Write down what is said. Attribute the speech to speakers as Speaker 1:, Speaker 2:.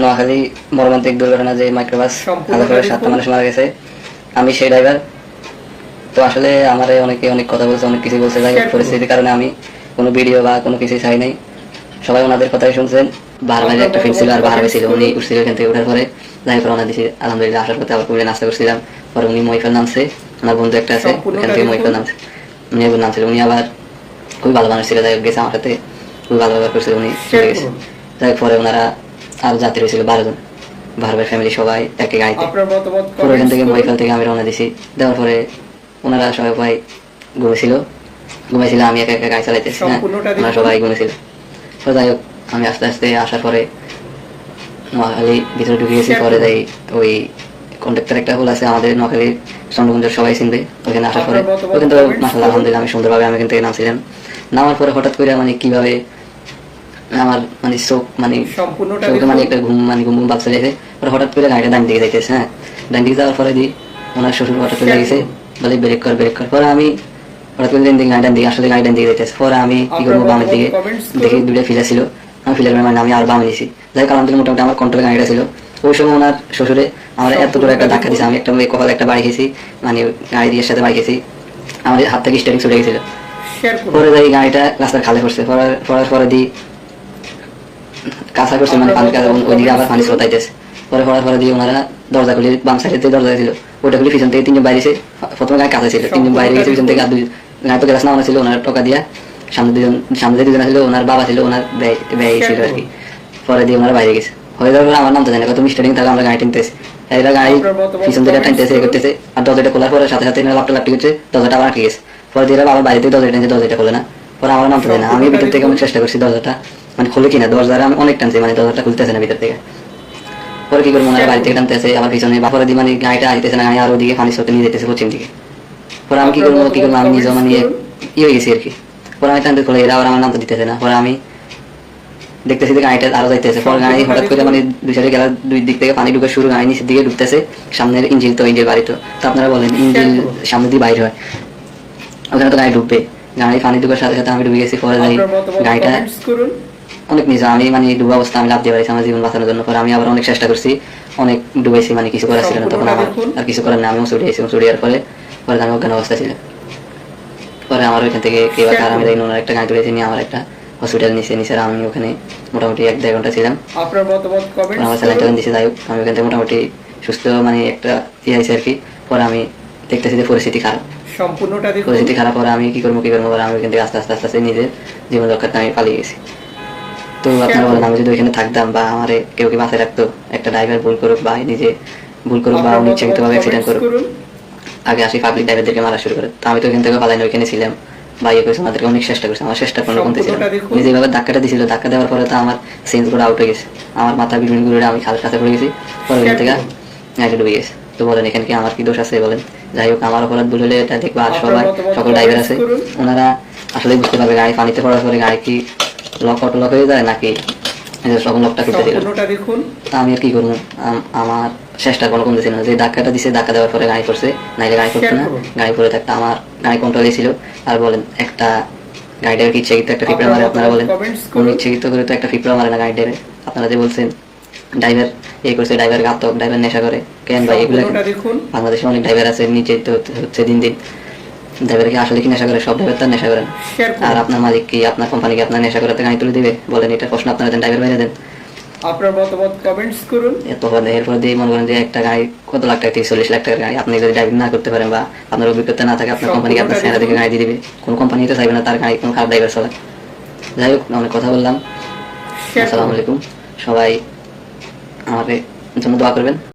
Speaker 1: নোয়াখালী মর্মান্তিক দুর্ঘটনা যে মাইক্রোবাস আলাদা করে সাতটা মানুষ মারা গেছে আমি সেই ড্রাইভার তো আসলে আমার অনেকে অনেক কথা বলছে অনেক কিছু বলছে। পরিস্থিতির কারণে আমি কোনো ভিডিও বা কোনো কিছু চাই নাই। সবাই ওনাদের কথাই শুনছেন। বাহার ভাই একটা ফিল্ম ছিল আর বাহার ভাই ছিল উনি উঠছিল এখান থেকে ওঠার পরে। যাই রওনা দিছি। আলহামদুলিল্লাহ আসার পথে আবার কুমিল্লা নাস্তা করছিলাম। পরে উনি মহিফাল নামছে। ওনার বন্ধু একটা আছে ওখান থেকে মহিফাল নামছে। উনি একবার নামছিল। উনি আবার খুবই ভালো মানুষ ছিল যাই গেছে আমার সাথে। খুবই ভালো ব্যবহার করছিল উনি। চলে গেছে। যাই পরে ওনারা আর যাত্রী হয়েছিল বারো জন। বারো ভাই ফ্যামিলি সবাই একে গাড়িতে পুরো এখান থেকে
Speaker 2: করুন।
Speaker 1: থেকে আমি রওনা দিছি। দেওয়ার পরে ওনারা সবাই ঘুমেছিল। ঘুমাইছিল আমি একা একা গাড়ি চালাইতেছি হ্যাঁ ওনারা সবাই ঘুমেছিল। তো যাই হোক আমি আস্তে আস্তে আসার পরে নোয়াখালী ভিতরে ঢুকে গেছি পরে যাই ওই কন্ট্রাক্টর একটা হোল আছে আমাদের নোয়াখালীর চন্দ্রগঞ্জের সবাই চিনবে ওখানে আসার পরে। ওখানে তো মাসাল্লাহ আলহামদুলিল্লাহ আমি সুন্দরভাবে আমি এখান থেকে নামছিলাম। নামার পরে হঠাৎ করে মানে কীভাবে আমার মানে চোখ মানে
Speaker 2: সম্পূর্ণটা
Speaker 1: মানে একটা ঘুম মানে ঘুম চলে হঠাৎ করে গাড়িটা ডান দিকে যাইতেছে হ্যাঁ? ডান দিকে যাওয়ার পরে দি ওনার শ্বশুর হঠাৎ করে গেছে বলে ব্রেক কর ব্রেক কর। পরে আমি হঠাৎ করে দিকে গাড়ি ডান দিকে আসলে গাড়ি ডান দিকে যাইতেছে। পরে আমি কি করব বামের দিকে
Speaker 2: মতামত
Speaker 1: দেখি দুটো ফিলার ছিল। আমি ফিলার মানে আমি আর বামে নিছি। কারণ মোটামুটি আমার কন্ট্রোলে গাড়িটা ছিল। ওই সময় ওনার শ্বশুরে আমার এত বড় একটা ধাক্কা দিয়েছে আমি একটা কপালে একটা বাড়ি খেয়েছি মানে গাড়ি দিয়ে সাথে বাড়ি খেয়েছি। আমার হাত থেকে স্টারিং ছুটে গেছিল। পরে যাই গাড়িটা রাস্তার খালে পড়ছে। পরে- পরে দি কাঁচা করছে মানে পানি কাঁচা ওইদিকে আবার পানি স্রোতাইতেছে। পরে পড়ার পরে দিয়ে ওনারা দরজা খুলে বাম সাইডে দরজা ছিল ওটা খুলে পিছন থেকে তিনজন বাইরে প্রথমে গায়ে কাঁচা ছিল। তিনজন বাইরে গেছে পিছন থেকে আর গায়ে তো গ্লাস নামানো ছিল ওনার টকা দিয়া সামনে দুজন সামনে যে দুজন ছিল ওনার বাবা ছিল ওনার ব্যয় ব্যয় ছিল আর কি। পরে দিয়ে ওনারা বাইরে গেছে। হয়ে যাওয়ার আমার নাম তো জানি কত স্টার্টিং তাহলে আমরা গাড়ি টিনতেছি। এরা গাড়ি পিছন থেকে টানতেছে এ করতেছে আর দরজাটা খোলার পরে সাথে সাথে লাপটা লাপটি করছে দরজাটা আবার আটকে গেছে। পরে দিয়ে এরা বাবার বাড়িতে দরজাটা টানছে দরজাটা খোলে না। পরে আমার নামতে দেয় না আমি ভিতর থেকে অনেক চেষ্টা করছি দরজাটা মানে খুলে কিনা? দরজাটা আমি অনেক টানছি মানে দরজাটা খুলতেছে না ভিতর থেকে। পরে কি করব? ওনারা বাড়ি থেকে টানতেছে আবার পিছনে বাপরে দিয়ে মানে গাড়িটা আইতেছে না গাড়ি আর ওদিকে পানি সরতে নিয়ে যেতেছে পশ্চিম দিকে। পরে আমি কি করব? কি করব? আমি নিজেও মানে ইয়ে হয়ে গেছি আর কি। পরে আমি টানতে খুলে এরা আবার আমার নাম তো দিতেছে না। পরে আমি দেখতেছি যে গাড়িটা আরও যাইতেছে। পরে গাড়ি হঠাৎ করে মানে দুই সাইডে গেলা দুই দিক থেকে পানি ঢুকে শুরু গাড়ি নিচের দিকে ঢুকতেছে। সামনের ইঞ্জিন তো ইঞ্জিন বাড়ি তো। তো আপনারা বলেন ইঞ্জিন সামনে দিয়ে বাইরে হয়। ওখানে তো গাড়ি ঢুকবে। গাড়ি পানি ঢুকার সাথে সাথে আমি ডুবে গেছি। পরে যাই গাড়িটা। অনেক নিচে আমি মানে ডুবা অবস্থা আমি লাভ দিয়ে পারিছি আমার জীবন বাঁচানোর জন্য। পরে আমি আবার অনেক চেষ্টা করছি অনেক ডুবাইছি মানে কিছু করার ছিল না তখন আমার আর কিছু করার নেই আমিও ছুটে আইছি ছুটিয়ার পরে পরে আমি অজ্ঞান অবস্থা ছিল। পরে আমার ওইখান থেকে কেউ আর আমি দেখি ওনার একটা গাড়ি তুলেছি নিয়ে আমার একটা হসপিটাল নিচে নিচে আমি ওখানে মোটামুটি এক দেড় ঘণ্টা ছিলাম। আমার স্যালাইন। টালাইন দিছে যাই হোক আমি ওখান থেকে মোটামুটি সুস্থ মানে একটা ইয়ে হয়েছে আর কি। পরে আমি দেখতেছি যে পরিস্থিতি খারাপ।
Speaker 2: সম্পূর্ণটা
Speaker 1: পরিস্থিতি খারাপ পরে আমি কি করব কি করব পরে আমি ওখান থেকে আস্তে আস্তে আস্তে আস্তে নিজের জীবন রক্ষার্থে আমি পালিয়ে গেছি। তো আপনারা বলেন আমি যদি ওইখানে থাকতাম বা আমার কেউ কি বাসায় রাখতো একটা ড্রাইভার ভুল করুক বা নিজে ভুল করুক বা
Speaker 2: আপনার
Speaker 1: উনি ইচ্ছাকৃত ভাবে
Speaker 2: মতামত
Speaker 1: অ্যাক্সিডেন্ট করুক। আগে আসি পাবলিক ড্রাইভারদেরকে মারা শুরু করে। তো আমি তো ওখান থেকে পালাইনি ওইখানে ছিলাম। বা ইয়ে করেছি ওনাদেরকে অনেক চেষ্টা করছি আমার চেষ্টা কোনো কমতে ছিল উনি যেভাবে ধাক্কাটা দিছিল ধাক্কা দেওয়ার পরে তো আমার সেন্স করে আউট হয়ে গেছে। আমার মাথা বিভিন্ন ঘুরে আমি খালের কাছে পড়ে গেছি। পরে ওইখান থেকে গাড়ি ডুবে গেছে। তো বলেন এখানে কি আমার কি দোষ আছে? বলেন যাই হোক আমার অপরাধ ভুল হলে এটা দেখব আর সবাই সকল ড্রাইভার আছে। ওনারা আসলে বুঝতে পারবে গাড়ি পানিতে পড়ার পরে গাড়ি কি লক অটো লক হয়ে যায় নাকি? এই লকটা খুলতে দিল
Speaker 2: সম্পূর্ণটা দেখুন।
Speaker 1: তা আমি আর কি করব? আমার চেষ্টা কোনো কমতেছে না যে ধাক্কাটা দিছে ধাক্কা দেওয়ার পরে গাড়ি পড়ছে নাইলে গাড়ি পড়তো না। গাড়ি পড়ে থাকতো। আমার গাড়ি কন্ট্রোলে ছিল। আর বলেন একটা ইচ্ছাকৃত একটা ফিপড়া মারে? আপনারা বলেন কোন। ইচ্ছাকৃত করে তো একটা ফিপড়া মারে না আপনারা যে বলছেন ড্রাইভার এই করছে ড্রাইভার ঘাতক ড্রাইভার নেশা করে। কেন ভাই এগুলো বাংলাদেশে অনেক ড্রাইভার আছে নিচে তো হচ্ছে দিন দিন। ড্রাইভার কি আসলে কি নেশা করে সব ড্রাইভার তার নেশা করেন আর আপনার মালিক কি আপনার কোম্পানি কি আপনার নেশা গাড়ি তুলে দিবে? বলেন এটা প্রশ্ন আপনারা দেন ড্রাইভার বাইরে দেন।
Speaker 2: আপনার মতামত comments করুন।
Speaker 1: এত হবে এরপর দিয়ে মনে করেন যে একটা গাড়ি কত লাখ টাকা থেকে চল্লিশ লাখ টাকার গাড়ি আপনি যদি ড্রাইভিং না করতে পারেন বা আপনার অভিজ্ঞতা না থাকে আপনার কোম্পানি আপনার চেহারা গাড়ি দিয়ে দিবে। কোনো কোম্পানি তো চাইবে না তার গাড়ি কোনো খারাপ ড্রাইভার চলে যাই হোক অনেক কথা বললাম। আসসালামু আলাইকুম। সবাই আমাদের জন্য দোয়া করবেন।